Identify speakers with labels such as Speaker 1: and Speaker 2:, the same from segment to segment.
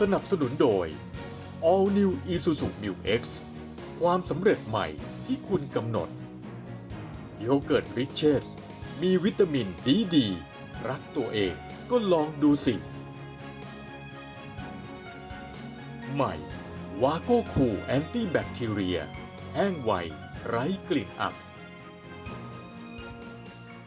Speaker 1: สนับสนุนโดย All New Isuzu Mu X ความสำเร็จใหม่ที่คุณกำหนดโยเกิร์ตริชเชสมีวิตามินดีดี รักตัวเองก็ลองดูสิ ใหม่ วาโก้คูแอนตี้แบคทีเรีย แห้งไว ไร้กลิ่นอับ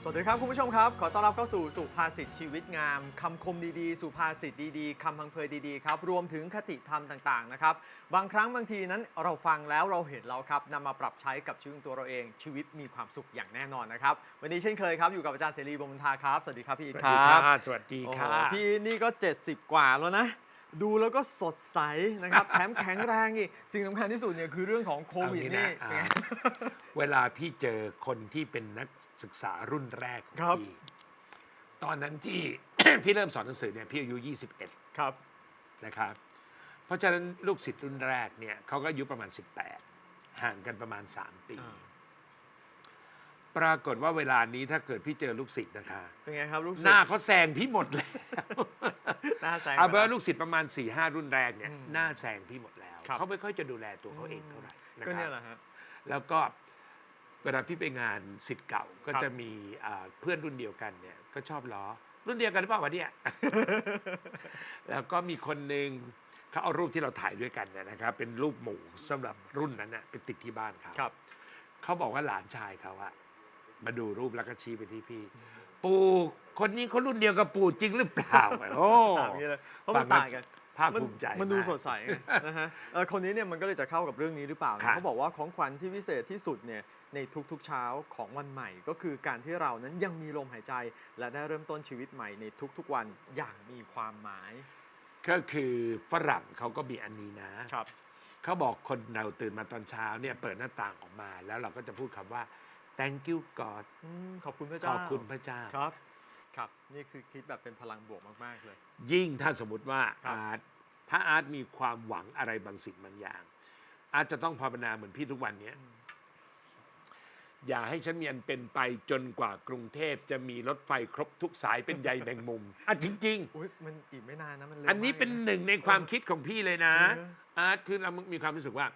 Speaker 2: สวัสดีครับ คุณผู้ชมครับ ขอต้อนรับเข้าสู่สุภาษิตชีวิตงามคำคมดีๆ สุภาษิตดีๆคำพังเพยดีๆครับรวมถึงคติธรรมต่างๆนะครับบางครั้งบางทีนั้นเราฟังแล้วเราเห็นแล้วครับนำมาปรับใช้กับชีวิตของตัวเราเอง ชีวิตมีความสุขอย่างแน่นอนนะครับวันนี้เช่นเคยครับอยู่กับอาจารย์เสรีบงคลทาครับ สวัสดีครับพี่อิน
Speaker 3: สวัส
Speaker 2: ค
Speaker 3: ดี
Speaker 2: รับ
Speaker 3: ค่ะสวัสดี
Speaker 2: โอ้โห
Speaker 3: ค่ะ
Speaker 2: พี่นี่ก็ 70 กว่าแล้วนะ ดูแล้วก็สดใสนะครับ แถมแข็งแรงอีก สิ่งสำคัญที่สุดเนี่ยคือเรื่องของโค
Speaker 3: เอา
Speaker 2: วิด
Speaker 3: งี้
Speaker 2: นี่
Speaker 3: นะ
Speaker 2: เป็นไง
Speaker 3: อ่า เวลาพี่เจอคนที่เป็นนักศึกษารุ่นแรกของ
Speaker 2: ครับ
Speaker 3: พี่ตอนนั้นที่ พี่เริ่มสอนหนังสือเนี่ยพี่อายุ 21
Speaker 2: ครับ
Speaker 3: นะครับ เพราะฉะนั้นลูกศิษย์รุ่นแรกเนี่ยเขาก็อายุประมาณ 18 ห่างกันประมาณ 3 ปี
Speaker 2: อ่า
Speaker 3: ปรากฏว่าเวลานี้ถ้าเกิดพี่เจอลูกศิษย์นะคะ
Speaker 2: เป็นไงครับลูกศิษ
Speaker 3: หน้า
Speaker 2: ย์
Speaker 3: เขาแซงพี่หมดแล้ว
Speaker 2: หน้าแซง
Speaker 3: เอาเป็น
Speaker 2: ไป
Speaker 3: ว่า
Speaker 2: แล้ว
Speaker 3: ลูกศิษย์ประมาณ4ี่ห้ารุ่นแรกเนี่ย
Speaker 2: อืม
Speaker 3: หน้าแซงพี่หมดแล้ว
Speaker 2: ครับ
Speaker 3: เขาไม่ค่อยจะดูแลตัวเขาเองเท่าไหร่นะ
Speaker 2: ก็
Speaker 3: ค
Speaker 2: เนี่
Speaker 3: รั
Speaker 2: ย
Speaker 3: บ
Speaker 2: แหละฮะ
Speaker 3: แล้วก็เวลาพี่ไปงานสิทธิ์เก่าก็
Speaker 2: ครับ
Speaker 3: จะมีอ่าเพื่อนรุ่นเดียวกันเนี่ยก็ชอบล้อ รุ่นเดียวกันหรือเปล่าวะเนี่ย แล้วก็มีคนหนึ่งเขาเอารูปที่เราถ่ายด้วยกันเนี่ยนะครับ เป็นรูปหมู่สำหรับรุ่นนั้นน่ะไปติดที่บ้านเขา
Speaker 2: ครับ
Speaker 3: เขาบอกว่าหลานชายเขาอะ มาดูรูปแล้วก็ชี้ไปที่พี่ ปู่คนนี้เขารุ่นเดียวกับปู่จริงหรือเปล่าโอ้
Speaker 2: ต่างนี้เลยเพราะมัน
Speaker 3: ฟังแล้ว
Speaker 2: ต่างกัน
Speaker 3: ภาค
Speaker 2: มัน
Speaker 3: ภูมิใจ
Speaker 2: มันดูา
Speaker 3: ก
Speaker 2: สดใสไงนะฮะเอ่อคนนี้เนี่ยมันก็เลยจะเข้ากับเรื่องนี้หรือเปล่าเนี่ย
Speaker 3: ครับ
Speaker 2: เขาบอกว่าของขวัญที่พิเศษที่สุดเนี่ยในทุกๆเช้าของวันใหม่ ก็คือการที่เรานั้นยังมีลมหายใจ และได้เริ่มต้นชีวิตใหม่ในทุกๆวันอย่างมีความหมาย
Speaker 3: ก็คือฝรั่งเขาก็มีอันนี้นะ
Speaker 2: ครับ
Speaker 3: เขาบอกคนเราตื่นมาตอนเช้าเนี่ยเปิดหน้าต่างออกมา แล้วเราก็จะพูดคำว่า thank you God
Speaker 2: อืมขอบคุณพระ
Speaker 3: ข
Speaker 2: เจ้า
Speaker 3: อบคุณพระเจ้า
Speaker 2: ครับ ครับ นี่คือคิดแบบเป็นพลังบวกมาก ๆ เลย
Speaker 3: ยิ่งถ้าสมมติว่า
Speaker 2: ครับ
Speaker 3: อาร์ตถ้าอาร์ตมีความหวังอะไรบางสิ่งบางอย่าง อาร์ตจะต้องภาวนาเหมือนพี่ทุกวันเนี้ยอย่าให้ฉันมีอันเป็นไปจนกว่ากรุงเทพจะมีรถไฟครบทุกสายเป็นใยแมงมุมอะจริงๆ
Speaker 2: อุ้ยมันอีกไม่นานนะมันเร็ว
Speaker 3: อันนี้
Speaker 2: มาก
Speaker 3: เป็น
Speaker 2: ลยะ
Speaker 3: หนึ่งในความคิดของพี่เลยนะ
Speaker 2: เออ
Speaker 3: อาร์ตคือเรามีความรู้สึกว่า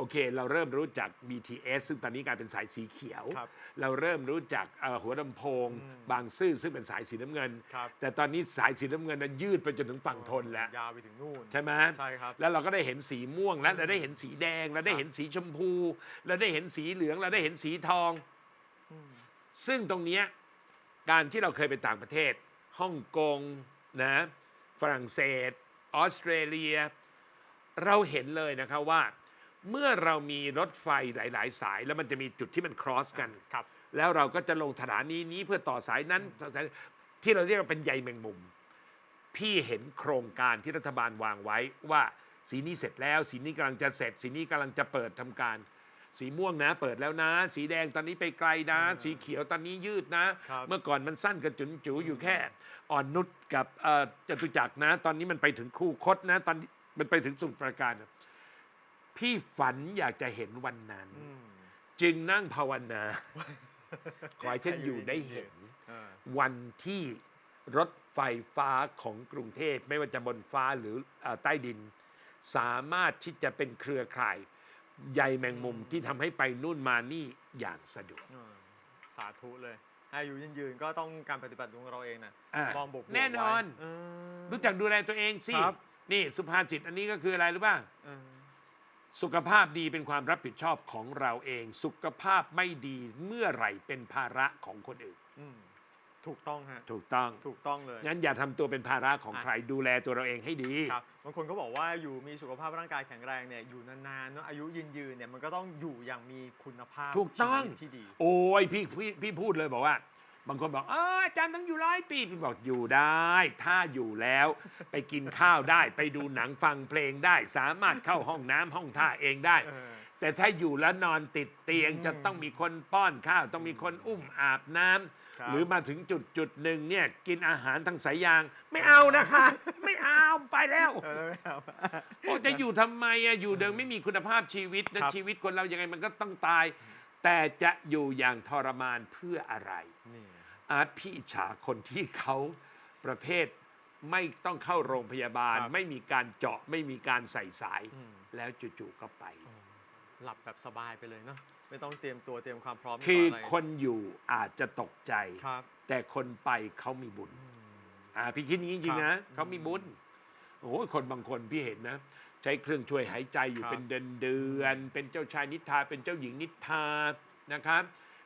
Speaker 3: โอเค เราเริ่มรู้จัก BTS ซึ่งตอนนี้กลายเป็นสายสีเขียว
Speaker 2: ครับ
Speaker 3: เราเริ่มรู้จักเอ่อหัวลำโพง
Speaker 2: อืม
Speaker 3: บางซื่อซึ่งเป็นสายสีน้ำเงิน
Speaker 2: ครับ
Speaker 3: แต่ตอนนี้สายสีน้ำเงินนั้นยืดไปจนถึงฝั่งทนแล้ว
Speaker 2: ยาวไปถึงนู่น
Speaker 3: ใช่ไหม
Speaker 2: ใช่ครับ
Speaker 3: แล้วเราก็ได้เห็นสีม่วงแล้วเราได้เห็นสีแดงเราได้
Speaker 2: ครับ
Speaker 3: เห็นสีชมพู เราได้เห็นสีเหลืองเราได้เห็นสีทอง
Speaker 2: อืม
Speaker 3: ซึ่งตรงเนี้ยการที่เราเคยไปต่างประเทศฮ่องกงนะฝรั่งเศส ออสเตรเลีย เราเห็นเลยนะครับว่า เมื่อเรามีรถไฟหลาย ๆ สาย แล้วมันจะมีจุดที่มัน cross กัน
Speaker 2: ครับ
Speaker 3: แล้วเราก็จะลงสถานีนี้เพื่อต่อสายนั้นต่อสายที่เราเรียกว่าเป็นใยแมงมุม พี่เห็นโครงการที่รัฐบาลวางไว้ว่าสีนี้เสร็จแล้ว สีนี้กำลังจะเสร็จ สีนี้กำลังจะเปิดทำการ สีม่วงนะ เปิดแล้วนะ สีแดงตอนนี้ไปไกลนะ
Speaker 2: อ่า
Speaker 3: สีเขียวตอนนี้ยืดนะ
Speaker 2: ครับ
Speaker 3: เมื่อก่อนมันสั้นกับจุนจูอยู่แค่ อ่อนนุชกับเอ่อจตุจักรนะ ตอนนี้มันไปถึงคู่คดนะ ตอนนี้มันไปถึงสมุทรปราการนะ พี่ฝันอยากจะเห็นวันนั้น
Speaker 2: อืม
Speaker 3: จึงนั่งภาวนา ขอให้ฉันอยู่ได้เห็น
Speaker 2: อ่า
Speaker 3: วันที่รถไฟฟ้าของกรุงเทพไม่ว่าจะบนฟ้าหรือเอ่อใต้ดิน สามารถที่จะเป็นเครือข่ายใยแมงมุมที่ทำให้ไปนู่นมานี่อย่างสะดวก
Speaker 2: อ่าสาธุเลยอายุยืนยืนๆก็ต้องการปฏิบัติของเราเองนะ
Speaker 3: อ่าม
Speaker 2: องบวกๆ
Speaker 3: แน่นอน
Speaker 2: ไว้เออ
Speaker 3: รู้จักดูแลตัวเองสิ
Speaker 2: ครับ
Speaker 3: นี่สุภาษิตอันนี้ก็คืออะไรรู้ป่ะ
Speaker 2: เออ
Speaker 3: สุขภาพดีเป็นความรับผิดชอบของเราเอง สุขภาพไม่ดีเมื่อไหร่เป็นภาระของคนอื่น
Speaker 2: อืมถูกต้องฮะ
Speaker 3: ถูกต้อง
Speaker 2: ถูกต้องเลย
Speaker 3: งั้นอย่าทำตัวเป็นภาระของ
Speaker 2: อะ
Speaker 3: ใครดูแลตัวเราเองให้ดี
Speaker 2: ครับบางคนก็บอกว่าอยู่มีสุขภาพร่างกายแข็งแรงเนี่ยอยู่นานๆเนอะอายุยืนยืนๆเนี่ยมันก็ต้องอยู่อย่างมีคุณภาพ
Speaker 3: ถูกต้อง
Speaker 2: ชีวิที่ดี
Speaker 3: โอ้ยพี่พี่พี่พูดเลยบอกว่า บางคนบอกเอออาจารย์ต้องอยู่ร้อยปีพี่บอกอยู่ได้ ถ้าอยู่แล้ว ไปกินข้าวได้ ไปดูหนังฟังเพลงได้ สามารถเข้าห้องน้ำห้องท่าเองได้
Speaker 2: เออ
Speaker 3: แต่ถ้าอยู่แล้วนอนติดเตียง
Speaker 2: อืม
Speaker 3: จะต้องมีคนป้อนข้าว ต้องมีคนอุ้มอาบน้ำ
Speaker 2: ครับ
Speaker 3: หรือมาถึงจุดจุดหนึ่งเนี่ยกินอาหารทางสายยาง ไม่เอานะคะ ไม่เอาไปแล้ว
Speaker 2: เออไม่เอา
Speaker 3: โอ้จะอยู่ทำไมอะอยู่เดิมไม่มีคุณภาพชีวิตนะครับชีวิตคนเรายังไงมันก็ต้องตาย แต่จะอยู่อย่างทรมานเพื่ออะไร
Speaker 2: นี่
Speaker 3: อาร์ตพี่อิจฉาคนที่เขาประเภทไม่ต้องเข้าโรงพยาบาล
Speaker 2: ครับ
Speaker 3: ไม่มีการเจาะไม่มีการใส่สาย
Speaker 2: อืม
Speaker 3: แล้วจู่ๆก็ไป
Speaker 2: หลับแบบสบายไปเลยเนาะไม่ต้องเตรียมตัวเตรียมความพร้อม
Speaker 3: คือ
Speaker 2: ต่ะไร
Speaker 3: คนอยู่อาจจะตกใจ
Speaker 2: ครับ
Speaker 3: แต่คนไปเขามีบุญ
Speaker 2: อืม
Speaker 3: อ่าพี่คิดอย่างนี้จริงๆ
Speaker 2: ครั
Speaker 3: นะ
Speaker 2: บ
Speaker 3: เขามีบุญโอ้ยคนบางคนพี่เห็นนะ ใช้เครื่องช่วยหายใจอยู่
Speaker 2: ครับ
Speaker 3: เป็นเดือนเดือนๆเป็นเจ้าชายนิทราเป็นเจ้าหญิงนิทรานะครับ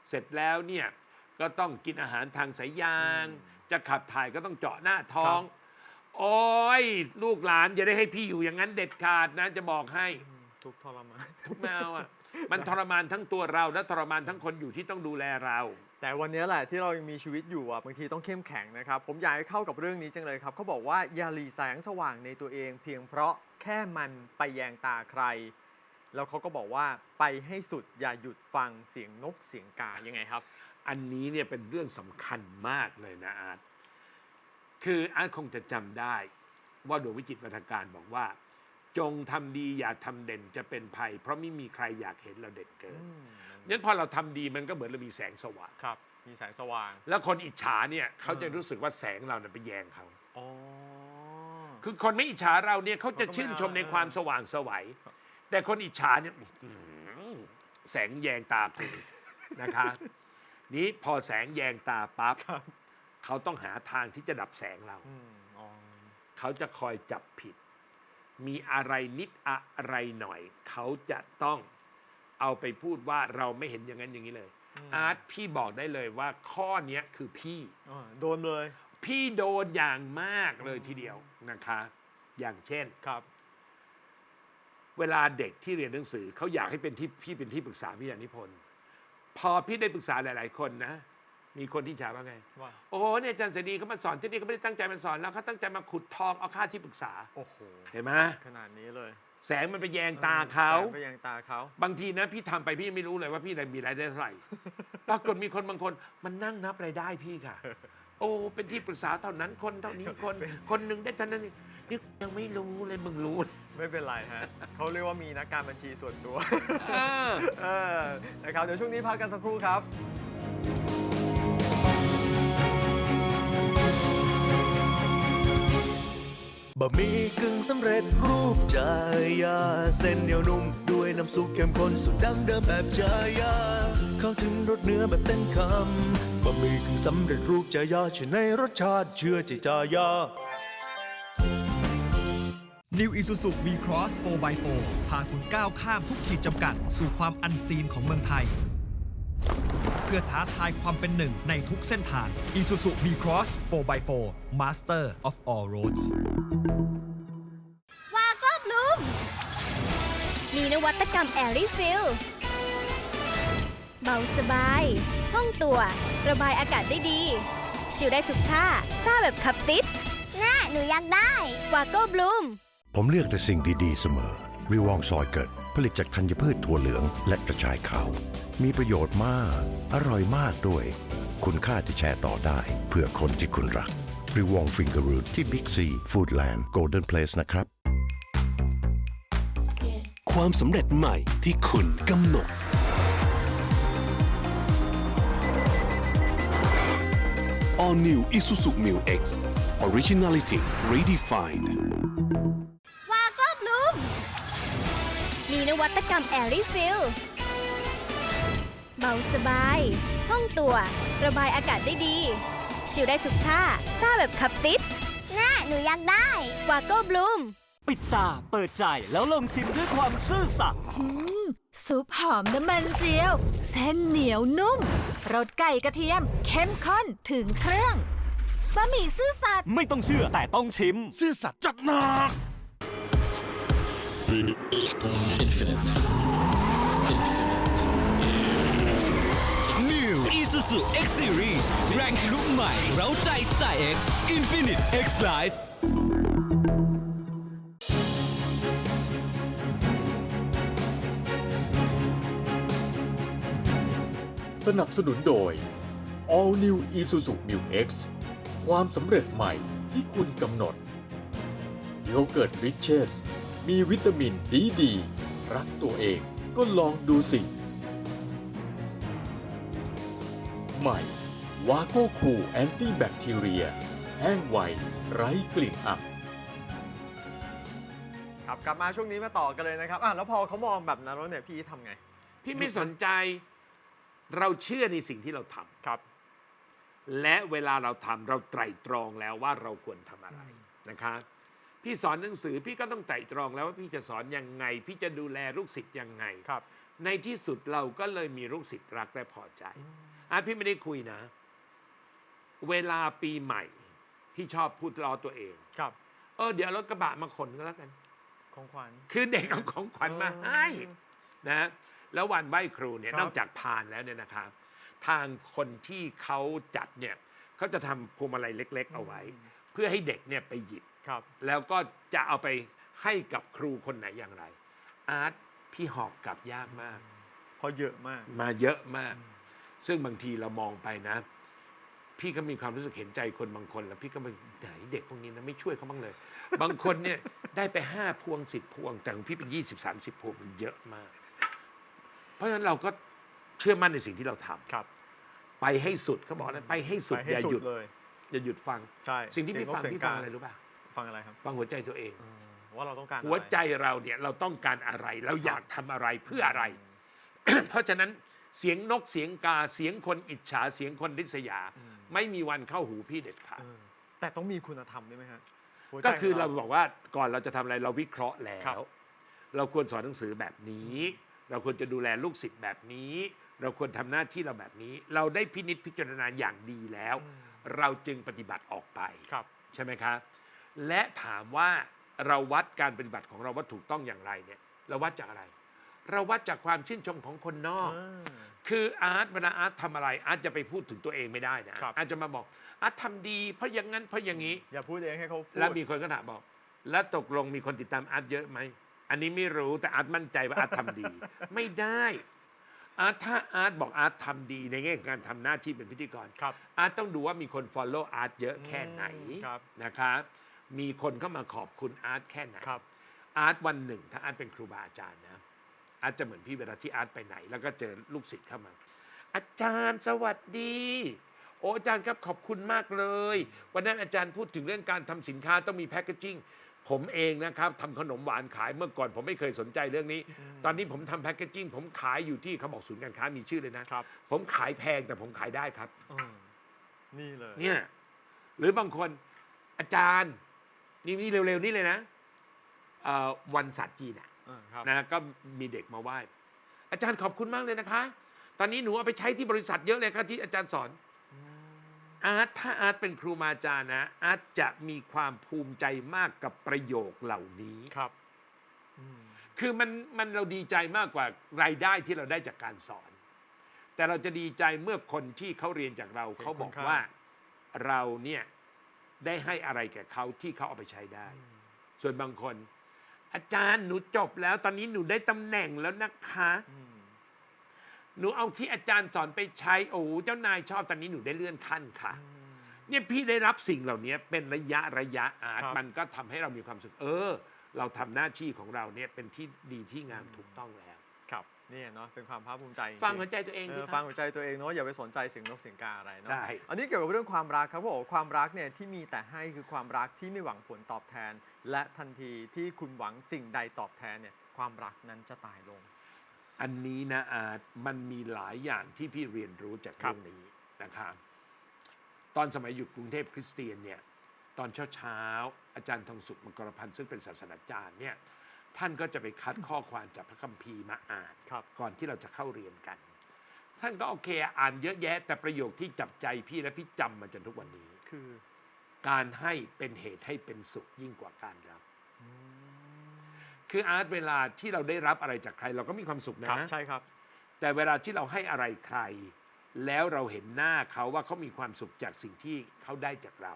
Speaker 3: เสร็จแล้วเนี่ยก็ต้องกินอาหารทางสายยาง จะขับถ่ายก็ต้องเจาะหน้าท้อง โอ้ยลูกหลานอย่าได้ให้พี่อยู่อย่างนั้นเด็ดขาดนะจะบอกให้
Speaker 2: อืมทุกข์ทรมาน
Speaker 3: ทุกแมวอะ มันทรมานทั้งตัวเราและทรมานทั้งคนอยู่ที่ต้องดูแลเรา
Speaker 2: แต่วันนี้แหละที่เรายังมีชีวิตอยู่อะบางทีต้องเข้มแข็งนะครับ ผมอยากให้เข้ากับเรื่องนี้จังเลยครับเขาบอกว่าอย่าหลีแสงสว่างในตัวเอง เพียงเพราะแค่มันไปแยงตาใคร แล้วเขาก็บอกว่าไปให้สุดอย่าหยุดฟังเสียงนกเสียงกายังไงครับ
Speaker 3: อันนี้เนี่ยเป็นเรื่องสำคัญมากเลยนะอาร์ตคืออาร์ตคงจะจำได้ว่าดวงวิจิตรวัฒการบอกว่า จงทำดีอย่าทำเด่นจะเป็นภัย เพราะไม่มีใครอยากเห็นเราเด่นเกินงั้นพอเราทำดีมันก็เหมือนเรามีแสงสว่าง
Speaker 2: ครับ มีแสงสว่าง
Speaker 3: แล้วคนอิจฉาเนี่ยเขาจะ
Speaker 2: อ่ารู้
Speaker 3: รู้สึกว่าแสงเราเนี่ยไปแยงเขา
Speaker 2: อ๋อ
Speaker 3: คือคนไม่อิจฉาเราเนี่ยเขาจะ
Speaker 2: เขาก็ไม่
Speaker 3: ชื่นชม
Speaker 2: เอา
Speaker 3: ในความสว่างไสวัย แต่คนอิจฉาเนี่ยอื้อหือแสงแยงตาคุณ นะคะ นี้พอแสงแยงตาปั๊บ
Speaker 2: ครับ
Speaker 3: เขาต้องหาทางที่จะดับแสงเรา
Speaker 2: อืมอ๋อ
Speaker 3: เขาจะคอยจับผิด มีอะไรนิดอะไรหน่อย เขาจะต้องเอาไปพูดว่าเราไม่เห็นอย่างนั้นอย่างนี้เลย อาร์ตพี่บอกได้เลยว่าข้อเนี้ยคือพี่
Speaker 2: อ่าโดนเลย
Speaker 3: พี่โดนอย่างมากเลยทีเดียวนะคะ อย่างเช่น
Speaker 2: ครับ
Speaker 3: เวลาเด็กที่เรียนหนังสือเขาอยากให้เป็นที่พี่เป็นที่ปรึกษาพี่ยานิพนธ์พอพี่ได้ปรึกษาหลาย ๆ คนนะ มีคนที่ฉาว่าไง
Speaker 2: ว่า
Speaker 3: โอ้โหเนี่ยอาจารย์เสรีเขามาสอนที่นี่เขาไม่ได้ตั้งใจมาสอนแล้วเขาตั้งใจมาขุดทองเอาค่าที่ปรึกษา
Speaker 2: โอ้โห
Speaker 3: เห็นไหม
Speaker 2: ขนาดนี้เลย
Speaker 3: แสงมันไปแยงตาเขา
Speaker 2: แสงไปยังตาเขา
Speaker 3: บางทีนะพี่ทำไปพี่ยังไม่รู้เลยว่าพี่ได้มีรายได้เท่าไหร่ ปรากฏมีคนบางคนมันนั่งนับรายได้พี่ค่ะ โอ้เป็นที่ปรึกษาเท่านั้นคนเท่านี้คน คนหนึ่งได้เท่านั้นนี่นี่ยังไม่รู้เลยมึงรู้
Speaker 2: ไม่เป็นไรฮะ เขาเรียกว่ามีนักการบัญชีส่วนตัว
Speaker 3: เออ
Speaker 2: เออนะครับเดี๋ยวช่วงนี้พักกันสักครู่ครับ
Speaker 4: บะหมี่กึ่งสำเร็จรูปจายา เส้นเหนียวนุ่ม ด้วยน้ำซุปเข้มข้นสุดดั้งเดิมแบบจายา เข้าถึงรสเนื้อแบบเต็มคำบะหมี่กึ่งสำเร็จรูปจายาชื่อในรสชาติเชื่อใจจายา
Speaker 5: New Isuzu V-Cross 4x4 พาคุณก้าวข้ามทุกขีดจำกัด สู่ความอันซีนของเมืองไทย เพื่อท้าทายความเป็นหนึ่งในทุกเส้นทาง Isuzu V-Cross 4x4 Master of all roads
Speaker 6: วาก็บลูม มีนวัตกรรมแอรี่ฟิลเบาสบายห้องตัว ระบายอากาศได้ดี ชิลได้ทุกท่าซ่าแบบขับติด น่า หนูอยากได้ วาโก้บลูม
Speaker 7: ผมเลือกแต่สิ่งดี ๆ เสมอ วิวองซอยเกิด ผลิตจากธัญพืชถั่วเหลืองและกระชายขาว มีประโยชน์มาก อร่อยมากด้วย คุณค่าที่แชร์ต่อได้ เพื่อคนที่คุณรักวิวองฟิงเกอร์รูทที่บิ๊กซีฟู้ดแลนด์โกลเด้นเพลสนะครับ
Speaker 8: ความสำเร็จใหม่ที่คุณกำหนด All New Isuzu Mu X Originality Redefined
Speaker 6: มีนวัตกรรมแอรี่ฟิลเบาสบายห้องตัว ระบายอากาศได้ดี ชิลได้ทุกท่าซ่าแบบขับติดน่าหนูอยากได้ วาโก้บลูม
Speaker 4: ปิดตาเปิดใจแล้วลองชิมด้วยความซื่อสัตย์
Speaker 9: ซุปหอมน้ำมันเจียว เส้นเหนียวนุ่มรสไก่กระเทียม เข้มข้นถึงเครื่องบะหมี่ซื่อสัตย์
Speaker 4: ไม่ต้องเชื่อแต่ต้องชิม ซื่อสัตย์จัดหนัก New Isuzu X Series แรงทะลุใหม่เร้าใจสไตล์ X Infinite X Life
Speaker 1: สนับสนุนโดย All New Isuzu Mu X ความสำเร็จใหม่ที่คุณกำหนดโยเกิร์ตริชเชส มีวิตามินดีดี รักตัวเองก็ลองดูสิ ใหม่ วาโก้คูแอนตี้แบคทีเรีย แห้งไว ไร้กลิ่นอับ
Speaker 2: ครับกลับมาช่วงนี้มาต่อกันเลยนะครับอะแล้วพอเขามองแบบนั้นแล้วเนี่ยพี่ทำไง
Speaker 3: พี่ไม่สนใจเราเชื่อในสิ่งที่เราทำ
Speaker 2: ครับ
Speaker 3: และเวลาเราทำเราไตร่ตรองแล้วว่าเราควรทำอะไรนะคะ พี่สอนหนังสือพี่ก็ต้องไตร่ตรองแล้วว่าพี่จะสอนยังไง พี่จะดูแลลูกศิษย์ยังไง
Speaker 2: ครับ
Speaker 3: ในที่สุดเราก็เลยมีลูกศิษย์รักและพอใจอาพี่ไม่ได้คุยนะ เวลาปีใหม่ พี่ชอบพูดล้อตัวเอง
Speaker 2: ครับ
Speaker 3: เออเดี๋ยวรถกระบะมาขนก็แล้วกัน
Speaker 2: ของขวัญ
Speaker 3: คือเด็กเอาของขวัญมาให้นะแล้ววันไหว้ครูเนี่ย
Speaker 2: ครับ
Speaker 3: นอกจากพานแล้วเนี่ยนะครับ ทางคนที่เขาจัดเนี่ยเขาจะทำพวงมาลัยเล็ก ๆ เอาไว้ เพื่อให้เด็กเนี่ยไปหยิบ
Speaker 2: ครับ
Speaker 3: แล้วก็จะเอาไปให้กับครูคนไหนอย่างไร อาร์ตพี่หอบกลับยากมาก
Speaker 2: เพราะเยอะมาก
Speaker 3: มาเยอะมาก ซึ่งบางทีเรามองไปนะ พี่ก็มีความรู้สึกเห็นใจคนบางคน แล้วพี่ก็ไปไหนเด็กพวกนี้นะไม่ช่วยเขาบ้างเลย บางคนเนี่ยได้ไปห้าพวงสิบพวงแต่ของพี่เป็นยี่สิบสามสิบพวงมันเยอะมาก เพราะฉะนั้นเราก็เชื่อมั่นในสิ่งที่เราทำ
Speaker 2: ครับ
Speaker 3: ไปให้สุดเขาบอกนะไปให้สุด
Speaker 2: ไปให้
Speaker 3: อย่า
Speaker 2: สุ
Speaker 3: หยุ
Speaker 2: ด
Speaker 3: ด
Speaker 2: เลย
Speaker 3: อย่าหยุดฟัง
Speaker 2: ใช่
Speaker 3: สิ่งที่พี่ฟัง
Speaker 2: เสีย
Speaker 3: พี่
Speaker 2: ก
Speaker 3: ฟัง
Speaker 2: กา
Speaker 3: อะไรรู้ป่ะ
Speaker 2: ฟังอะไรครับ
Speaker 3: ฟังหัวใจตัวเอง
Speaker 2: อืมว่าเราต้องการอะไร
Speaker 3: หัวใจเราเนี่ยเราต้องการอะไร เราอยากทำอะไรเพื่ออะไร เพราะฉะนั้นเสียงนกเสียงกาเสียงคนอิจฉาเสียงคนริษยา ไม่มีวันเข้าหูพี่เด็ดขาด
Speaker 2: เออแต่ต้องมีคุณธรรมด้วยไหมฮะหัวใจ
Speaker 3: ก็คือ
Speaker 2: ขง
Speaker 3: เราบอกว่าก่อนเราจะทำอะไรเราวิเคราะห์แล้
Speaker 2: ครั
Speaker 3: ว
Speaker 2: บ
Speaker 3: เราควรสอนหนังสือแบบนี้ เราควรจะดูแลลูกศิษย์แบบนี้ เราควรทำหน้าที่เราแบบนี้ เราได้พินิจพิจารณาอย่างดีแล้ว เราจึงปฏิบัติออกไป
Speaker 2: ครับ
Speaker 3: ใช่ไหมครับ และถามว่าเราวัดการปฏิบัติของเราว่าถูกต้องอย่างไรเนี่ยเราวัดจากอะไร เราวัดจากความชื่นชมของคนนอก
Speaker 2: อ่า
Speaker 3: คืออาร์ตเวลาอาร์ตทำอะไร อาร์ตจะไปพูดถึงตัวเองไม่ได้นะครับอาร์ตจะมาบอกอาร์ตทำดีเพราะอย่างนั้นเพราะอย่างนี้
Speaker 2: อย่าพูดเองให้เขาพูด
Speaker 3: แล้วมีคนก็ถามบอก แล้วตกลงมีคนติดตามอาร์ตเยอะไหมอันนี้ไม่รู้แต่อาร์ตมั่นใจว่าอาร์ตทำดี ไม่ได้อาร์ตถ้าอาร์ตบอกอาร์ตทำดีในแง่ของการทำหน้าที่เป็นพิธีกร
Speaker 2: ครับ
Speaker 3: อาร์ตต้องดูว่ามีคน follow อาร์ตเยอะแค่ไหน
Speaker 2: ครับ
Speaker 3: นะครับ มีคนเข้ามาขอบคุณอาร์ตแค่ไหน
Speaker 2: ครับ
Speaker 3: อาร์ตวันหนึ่ง ถ้าอาร์ตเป็นครูบาอาจารย์นะ อาร์ตจะเหมือนพี่เวลาที่อาร์ตไปไหน แล้วก็เจอลูกศิษย์เข้ามา อาจารย์สวัสดี โอ้อาจารย์ครับขอบคุณมากเลย วันนั้นอาจารย์พูดถึงเรื่องการทำสินค้าต้องมีแพคเกจิ้งผมเองนะครับทำขนมหวานขายเมื่อก่อนผมไม่เคยสนใจเรื่องนี้ ตอนนี้ผมทำแพคเกจิ้งผมขายอยู่ที่เขาบอกศูนย์การค้ามีชื่อเลยนะ
Speaker 2: ครับ
Speaker 3: ผมขายแพงแต่ผมขายได้ครับ
Speaker 2: อืมนี่เลย
Speaker 3: เนี่ยหรือบางคนอาจารย์ นี่นี่เร็วๆนี่เลยนะเอ่อวันศาสตร์จีนอะ
Speaker 2: อ่าครับ
Speaker 3: นะก็มีเด็กมาไหว้ อาจารย์ขอบคุณมากเลยนะคะ ตอนนี้หนูเอาไปใช้ที่บริษัทเยอะเลยครับที่อาจารย์สอนอาร์ตถ้าอาร์ตเป็นครูมาอาจารย์นะอาร์ตจะมีความภูมิใจมากกับประโยคเหล่านี้
Speaker 2: ครับอืม
Speaker 3: คือมันมันเราดีใจมากกว่ารายได้ที่เราได้จากการสอน แต่เราจะดีใจเมื่อคนที่เขาเรียนจากเรา
Speaker 2: เห็น
Speaker 3: เขาบอก
Speaker 2: คุณค่า
Speaker 3: ว่าเราเนี่ย ได้ให้อะไรแก่เขาที่เขาเอาไปใช้ได้ ส่วนบางคน อาจารย์หนูจบแล้วตอนนี้หนูได้ตำแหน่งแล้วนะคะ
Speaker 2: อืม
Speaker 3: หนูเอาที่อาจารย์สอนไปใช้โอ้โหเจ้านายชอบตอนนี้หนูได้เลื่อนขั้นค่ะ เนี่ยพี่ได้รับสิ่งเหล่านี้เป็นระยะระยะอาร์ต
Speaker 2: ครับ
Speaker 3: มันก็ทำให้เรามีความสุขเออ เราทำหน้าที่ของเราเนี่ยเป็นที่ดีที่งามถูกต้องแล้ว
Speaker 2: ครับ นี่เนาะเป็นความภาคภูมิใจจริ
Speaker 3: ฟังหัวใจตัวเอง
Speaker 2: เอ
Speaker 3: สิ
Speaker 2: อ
Speaker 3: ค
Speaker 2: ฟั
Speaker 3: รั
Speaker 2: ง
Speaker 3: บ
Speaker 2: หัวใจตัวเองเนาะอย่าไปสนใจเสียงนกเสียงกาอะไรเนาะ
Speaker 3: ใช่
Speaker 2: อันนี้เกี่ยวกับเรื่องความรักครับผมความรักเนี่ยที่มีแต่ให้คือความรักที่ไม่หวังผลตอบแทน และทันทีที่คุณหวังสิ่งใดตอบแทนเนี่ยความรักนั้นจะตายลง
Speaker 3: อันนี้นะอาร์ตมันมีหลายอย่างที่พี่เรียนรู้จาก
Speaker 2: ครั
Speaker 3: เรื่
Speaker 2: บ
Speaker 3: องนี้นะครับตอนสมัยอยู่กรุงเทพคริสเตียนเนี่ยตอนเช้าเช้าๆอาจารย์ทองสุขมกรพันธ์ซึ่งเป็นศาสนาจารย์เนี่ย ท่านก็จะไปคัดข้อความจากพระคัมภีร์มาอ่าน
Speaker 2: ครับ
Speaker 3: ก่อนที่เราจะเข้าเรียนกัน ท่านก็โอเคอ่านเยอะแยะ แต่ประโยคที่จับใจพี่และพี่จำมาจนทุกวันนี้
Speaker 2: คือ
Speaker 3: การให้เป็นเหตุให้เป็นสุขยิ่งกว่าการรับ คืออาร์ตเวลาที่เราได้รับอะไรจากใคร เราก็มีความสุข
Speaker 2: ครั
Speaker 3: นะ
Speaker 2: บใช่ครับ
Speaker 3: แต่เวลาที่เราให้อะไรใคร แล้วเราเห็นหน้าเขาว่าเขามีความสุขจากสิ่งที่เขาได้จากเรา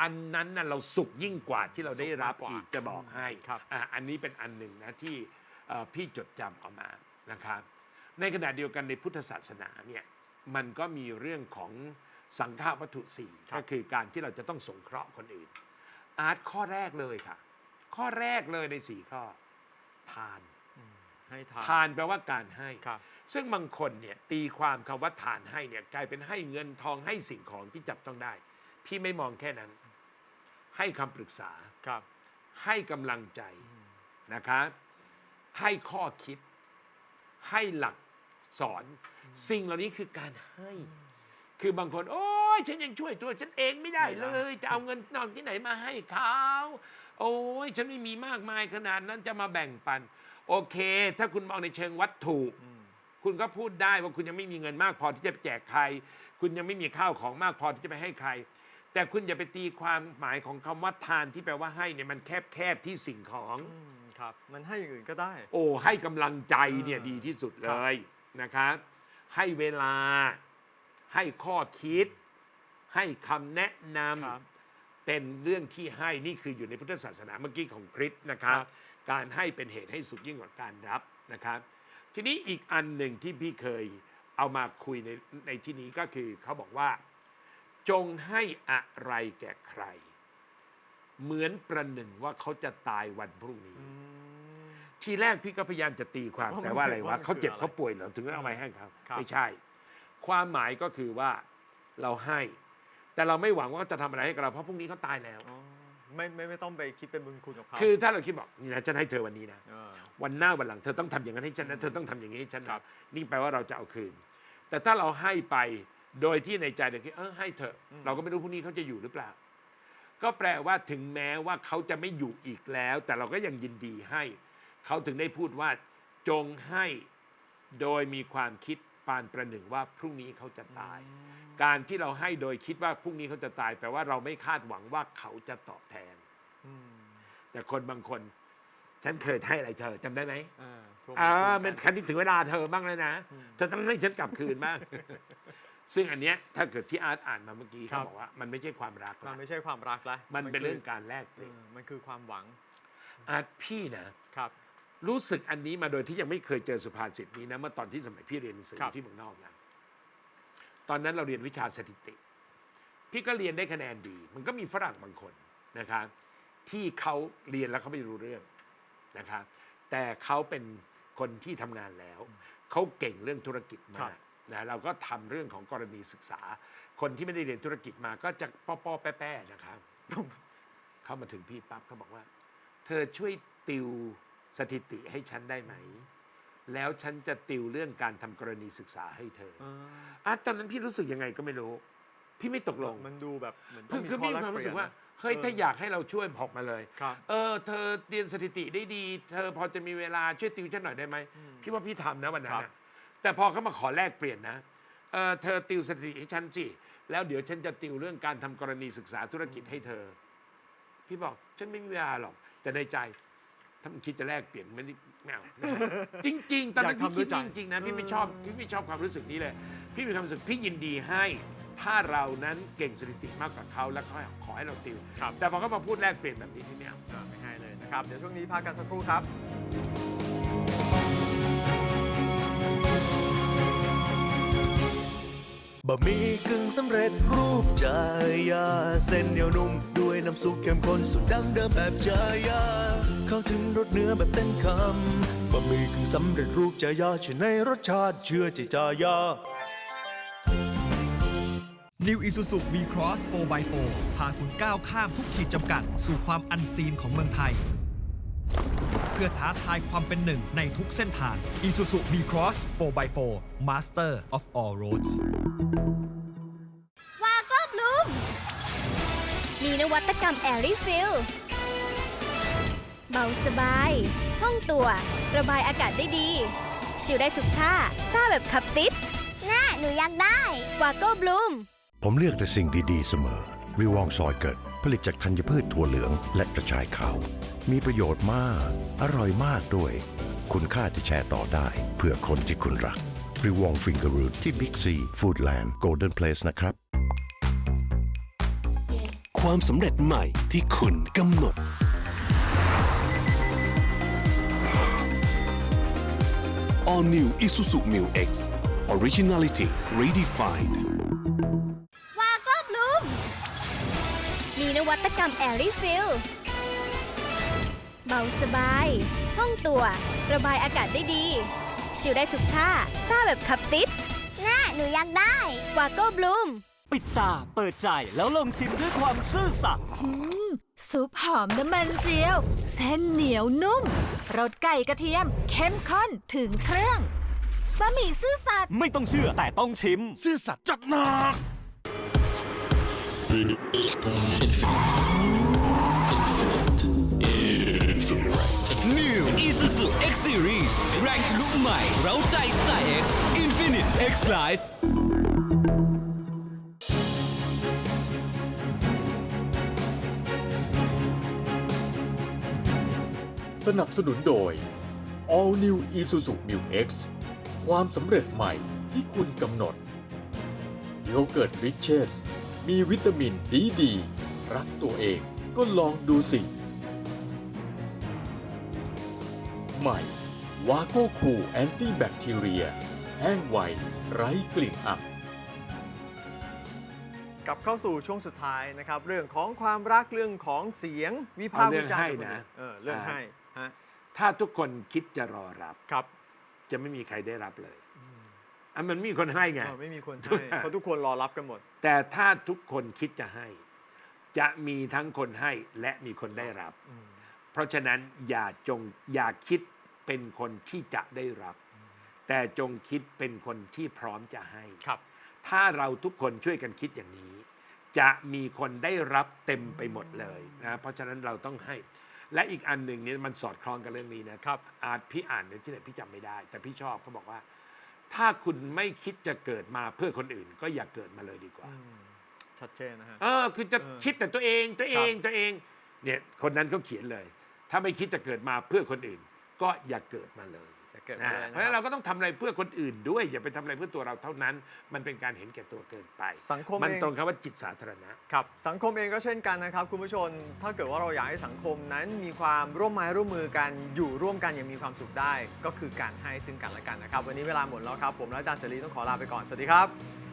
Speaker 3: อันนั้นน่ะเราสุขยิ่งกว่าที่เราได้รับ
Speaker 2: สุขมากกว่า
Speaker 3: อีกจะบอกให้
Speaker 2: ครับ
Speaker 3: อะอันนี้เป็นอันหนึ่งนะที่เอ่อพี่จดจำเอามานะครับ ในขณะเดียวกันในพุทธศาสนาเนี่ยมันก็มีเรื่องของสังฆาวัตถุสี่ก็คือการที่เราจะต้องสงเคราะห์คนอื่น อาร์ตข้อแรกเลยค่ะ ข้อแรกเลยในสี่ข้อ ทาน
Speaker 2: ให้ทาน
Speaker 3: ทานแปลว่าการให้
Speaker 2: ครับ
Speaker 3: ซึ่งบางคนเนี่ยตีความคำว่าทานให้เนี่ยกลายเป็นให้เงินทองให้สิ่งของที่จับต้องได้ พี่ไม่มองแค่นั้น
Speaker 2: อ
Speaker 3: ให้คำปรึกษา
Speaker 2: ครับ
Speaker 3: ให้กำลังใจนะคะให้ข้อคิด ให้หลักสอน สิ่งเหล่านี้คือการให้ คือบางคน โอ้ยฉันยังช่วยตัวฉันเองไม่ได้เลย จะเอาเงินนอกที่ไหนมาให้เขาโอ้ยฉันไม่มีมากมายขนาดนั้นจะมาแบ่งปัน โอเค ถ้าคุณมองในเชิงวัตถุ คุณก็พูดได้ว่าคุณยังไม่มีเงินมากพอที่จะไปแจกใคร คุณยังไม่มีข้าวของมากพอที่จะไปให้ใคร แต่คุณอย่าไปตีความหมายของคำว่าทานที่แปลว่าให้เนี่ยมันแคบแคบๆที่สิ่งของ
Speaker 2: อืมครับ มันให้อย่างอื่นก็ได้
Speaker 3: โอ้ให้กำลังใจเนี่ย
Speaker 2: เออ
Speaker 3: ดีที่สุด
Speaker 2: ค
Speaker 3: เล
Speaker 2: รับ
Speaker 3: ยนะครับให้เวลา ให้ข้อคิด ให้คำแนะน
Speaker 2: ครับำ
Speaker 3: เป็นเรื่องที่ให้นี่คืออยู่ในพุทธศาสนาเมื่อกี้ของคริสต์นะครับ
Speaker 2: ครับ
Speaker 3: การให้เป็นเหตุให้สุดยิ่งกว่าการรับนะครับ ทีนี้อีกอันหนึ่งที่พี่เคยเอามาคุยในในที่นี้ก็คือเขาบอกว่า จงให้อะไรแก่ใคร เหมือนประหนึ่งว่าเขาจะตายวันพรุ่งนี้
Speaker 2: อืม
Speaker 3: ทีแรกพี่ก็พยายามจะตีความ
Speaker 2: ว่ามัน
Speaker 3: แต่ว่าอะไร
Speaker 2: คือ
Speaker 3: วะ
Speaker 2: ว่ามัน
Speaker 3: เขาเจ็บ
Speaker 2: คืออะไร
Speaker 3: เขาป่วยเหรอถึงต้องเอาไปให้เขา
Speaker 2: ครับ
Speaker 3: ไม่ใช่ ความหมายก็คือว่าเราให้ แต่เราไม่หวังว่าเขาจะทำอะไรให้กับเราเพราะพรุ่งนี้เขาตายแล้ว
Speaker 2: อ๋อไม่ไม่ไม่ต้องไปคิดเป็นบุญคุณกับเขา
Speaker 3: คือถ้าเราคิดบอกนี่นะฉันให้เธอวันนี้นะ
Speaker 2: เออ
Speaker 3: วันหน้าวันหลังเธอต้องทำอย่างนั้นให้ฉันนะเธอต้องทำอย่างนี้ให้ฉัน
Speaker 2: ครั
Speaker 3: นะ
Speaker 2: บ
Speaker 3: นี่แปลว่าเราจะเอาคืน แต่ถ้าเราให้ไป โดยที่ในใจเราคิดเออให้เถอะเราก็ไม่รู้พรุ่งนี้เขาจะอยู่หรือเปล่า ก็แปลว่าถึงแม้ว่าเขาจะไม่อยู่อีกแล้ว แต่เราก็ยังยินดีให้ เขาถึงได้พูดว่าจงให้โดยมีความคิดปานประหนึ่งว่าพรุ่งนี้เขาจะตาย การที่เราให้โดยคิดว่าพรุ่งนี้เขาจะตายแปลว่าเราไม่คาดหวังว่าเขาจะตอบแทน
Speaker 2: อืม
Speaker 3: แต่คนบางคน ฉันเคยให้อะไรเธอจำได้ไหม
Speaker 2: อ่าทวง
Speaker 3: อ่า
Speaker 2: บุญคุณ
Speaker 3: มัน
Speaker 2: กั
Speaker 3: คันที่ถึงเวลาเธอบ้างแล้วนะ
Speaker 2: อืม
Speaker 3: เธอต้องให้ฉันกลับคืนบ้าง ซึ่งอันเนี้ยถ้าเกิดที่อาร์ตอ่านมาเมื่อกี้
Speaker 2: ครั
Speaker 3: เขา
Speaker 2: บ
Speaker 3: บอกว่ามันไม่ใช่ความรัก
Speaker 2: มัน
Speaker 3: ละ
Speaker 2: ไม่ใช่ความรักแล้ว
Speaker 3: มันเป็น
Speaker 2: คื
Speaker 3: เรื่องการแลกเป
Speaker 2: เอ
Speaker 3: ลี่ยน
Speaker 2: อมันคือความหวัง
Speaker 3: อาร์ตพี่นะ
Speaker 2: ครับ
Speaker 3: รู้สึกอันนี้มาโดยที่ยังไม่เคยเจอสุภาษิตนี้นะเมื่อตอนที่สมัยพี่เรียนหนังสือ
Speaker 2: ครับ
Speaker 3: ที่เมืองนอกนะตอนนั้นเราเรียนวิชาสถิติ พี่ก็เรียนได้คะแนนดี มันก็มีฝรั่งบางคนนะครับที่เขาเรียนแล้วเขาไม่รู้เรื่องนะครับแต่เขาเป็นคนที่ทำงานแล้ว เขาเก่งเรื่องธุรกิจ
Speaker 2: ครั
Speaker 3: มาก
Speaker 2: บ
Speaker 3: นะเราก็ทำเรื่องของกรณีศึกษา คนที่ไม่ได้เรียนธุรกิจมาก็จะป้อๆแป้ๆนะครับ เข้ามาถึงพี่ปั๊บเขาบอกว่า เธอช่วยติวสถิติให้ฉันได้ไหม แล้วฉันจะติวเรื่องการทำกรณีศึกษาให้เธอ
Speaker 2: เออ
Speaker 3: อะตอนนั้นพี่รู้สึกยังไงก็ไม่รู้ พี่ไม่ตกลง
Speaker 2: มันดูแบบเหมือนต้
Speaker 3: คือ
Speaker 2: องมี
Speaker 3: คือ
Speaker 2: ข้อ
Speaker 3: มี
Speaker 2: แลก
Speaker 3: ความ
Speaker 2: เป
Speaker 3: รู้
Speaker 2: ลี่
Speaker 3: สึ
Speaker 2: ยน
Speaker 3: กว่า
Speaker 2: นะ
Speaker 3: เฮ้ย
Speaker 2: เออ
Speaker 3: ถ้าอยากให้เราช่วยบอกมาเลย
Speaker 2: ครับ
Speaker 3: เออ เธอเรียนสถิติได้ดี เธอพอจะมีเวลาช่วยติวฉันหน่อยได้ไหม
Speaker 2: อืม
Speaker 3: พี่ว่าพี่ทำนะวันนั้
Speaker 2: ครั
Speaker 3: น
Speaker 2: บ
Speaker 3: นะ แต่พอเขามาขอแลกเปลี่ยนนะเออเธอติวสถิติให้ฉันสิแล้วเดี๋ยวฉันจะติวเรื่องการทำกรณีศึกษาธุรกิจให้เธอ พี่บอกฉันไม่มีเวลาหรอก แต่ในใจ ถ้ามันคิดจะแลกเปลี่ยนไม่ได้ไม่เอานะฮะจริง ๆ ตอนนั้น
Speaker 2: อยาก
Speaker 3: พี่
Speaker 2: ทำด้
Speaker 3: คิ
Speaker 2: ว
Speaker 3: ด
Speaker 2: ยใจ
Speaker 3: จริงๆนะพี่ไม่
Speaker 2: เออ
Speaker 3: ชอบพี่ไม่ชอบความรู้สึกนี้เลย พี่มีความรู้สึกพี่ยินดีให้ ถ้าเรานั้นเก่งสถิติมากกว่าเขาแล้วเขาขอให้เราติว
Speaker 2: ครับ
Speaker 3: แต่พอเขามาพูดแลกเปลี่ยนแบบนี้พี่ไม่เอา
Speaker 2: อ่าไม่ให้เลยนะครับ เดี๋ยวช่วงนี้พักกันสักครู่ครับ
Speaker 4: บะหมี่กึ่งสำเร็จรูปจายา เส้นเหนียวนุ่ม ด้วยน้ำซุปเข้มข้นสุดดั้งเดิมแบบจายา เข้าถึงรสเนื้อแบบเต็มคำบะหมี่กึ่งสำเร็จรูปจายาชในรสชาติเชื่อใจจายา
Speaker 5: New Isuzu V-Cross 4x4 พาคุณก้าวข้ามทุกขีดจำกัด สู่ความอันซีนของเมืองไทย เพื่อท้าทายความเป็นหนึ่งในทุกเส้นทาง Isuzu V-Cross 4x4 Master of all roads
Speaker 6: วาก็บลูม มีนวัตกรรม Airy Fill เบาสบายห้องตัว ระบายอากาศได้ดี ชิลได้ทุกท่าซ่าแบบขับติด น่า หนูอยากได้ วาก็บลูม
Speaker 7: ผมเลือกแต่สิ่งดี ๆ เสมอ วิวองซอยเกิด ผลิตจากธัญพืชถั่วเหลืองและกระชายขาว มีประโยชน์มาก อร่อยมากด้วย คุณค่าที่แชร์ต่อได้ เพื่อคนที่คุณรักวิวองฟิงเกอร์รูทที่บิ๊กซีฟู้ดแลนด์โกลเด้นเพลสนะครับ
Speaker 8: ความสำเร็จใหม่ที่คุณกำหนด All New Isuzu Mu X Originality Redefined
Speaker 6: มีนวัตกรรม Airy Fill เบาสบายห้องตัว ระบายอากาศได้ดี ชิลได้ทุกท่าซ่าแบบขับติดน่าหนูอยากได้ วาก็บลูม
Speaker 10: ปิดตาเปิดใจแล้วลองชิมด้วยความซื่อสัตย์
Speaker 9: ซุปหอมน้ำมันเจียว เส้นเหนียวนุ่มรสไก่กระเทียม เข้มข้นถึงเครื่องบะหมี่ซื่อสัตย์
Speaker 4: ไม่ต้องเชื่อแต่ต้องชิม ซื่อสัตย์จัดหนัก
Speaker 10: Mix Life
Speaker 1: สนับสนุนโดย All New Isuzu Mu X ความสำเร็จใหม่ที่คุณกำหนดโยเกิร์ตริชเชสมีวิตามินดีดี รักตัวเองก็ลองดูสิ ใหม่ วาโก้คูแอนตี้แบคทีเรีย ห้งไว ไร้กลิ่นอับ
Speaker 2: กลับเข้าสู่ช่วงสุดท้ายนะครับ เรื่องของความรักเรื่องของเสียงวิพากษ์วิจารณ์
Speaker 3: เอาเรื่องให้
Speaker 2: จากค
Speaker 3: นะ
Speaker 2: เออเรื่อง
Speaker 3: อ่า
Speaker 2: ให้ฮะ
Speaker 3: ถ้าทุกคนคิดจะรอรับ
Speaker 2: ครับ
Speaker 3: จะไม่มีใครได้รับเลยอะมันไม่มีคนให้ไง
Speaker 2: เออไม่มีคนให้เพราะทุกคนรอรับกันหมด
Speaker 3: แต่ถ้าทุกคนคิดจะให้ จะมีทั้งคนให้และมีคนได้รับ เพราะฉะนั้นอย่าจงอย่าคิดเป็นคนที่จะได้รับ แต่จงคิดเป็นคนที่พร้อมจะให้
Speaker 2: ครับ
Speaker 3: ถ้าเราทุกคนช่วยกันคิดอย่างนี้ จะมีคนได้รับเต็มไปหมดเลยนะเพราะฉะนั้นเราต้องให้ และอีกอันหนึ่งเนี่ยมันสอดคล้องกับเรื่องนี้นะครับ อาจพี่อ่านในที่ไหนพี่จำไม่ได้ แต่พี่ชอบเขาบอกว่า ถ้าคุณไม่คิดจะเกิดมาเพื่อคนอื่น ก็อย่าเกิดมาเลยดีกว่า
Speaker 2: ชัดเจนนะฮะ
Speaker 3: เออคือจะ
Speaker 2: เออ
Speaker 3: คิดแต่ตัวเองตัวเอง
Speaker 2: ครับ
Speaker 3: ตัวเองเนี่ยคนนั้นเขาเขียนเลย ถ้าไม่คิดจะเกิดมาเพื่อคนอื่น ก็อย่าเกิดมาเลย
Speaker 2: จะเกิด
Speaker 3: นะ
Speaker 2: อะไร
Speaker 3: เพ
Speaker 2: นะ
Speaker 3: ราะฉะนั้น
Speaker 2: ครั
Speaker 3: เรา
Speaker 2: บ
Speaker 3: ก็ต้องทำอะไรเพื่อคนอื่นด้วย อย่าไปทำอะไรเพื่อตัวเราเท่านั้น มันเป็นการเห็นแก่ตัวเกินไป
Speaker 2: สังคม
Speaker 3: มัน
Speaker 2: เอง
Speaker 3: ตรงคำว่าจิตสาธารณะ
Speaker 2: ครับสังคมเองก็เช่นกันนะครับ คุณผู้ชม ถ้าเกิดว่าเราอยากให้สังคมนั้นมีความร่วมไม้ร่วมมือกันอยู่ร่วมกันอย่างมีความสุขได้ ก็คือการให้ซึ่งกันและกันนะครับ วันนี้เวลาหมดแล้วครับ ผมและอาจารย์เสรีต้องขอลาไปก่อน สวัสดีครับ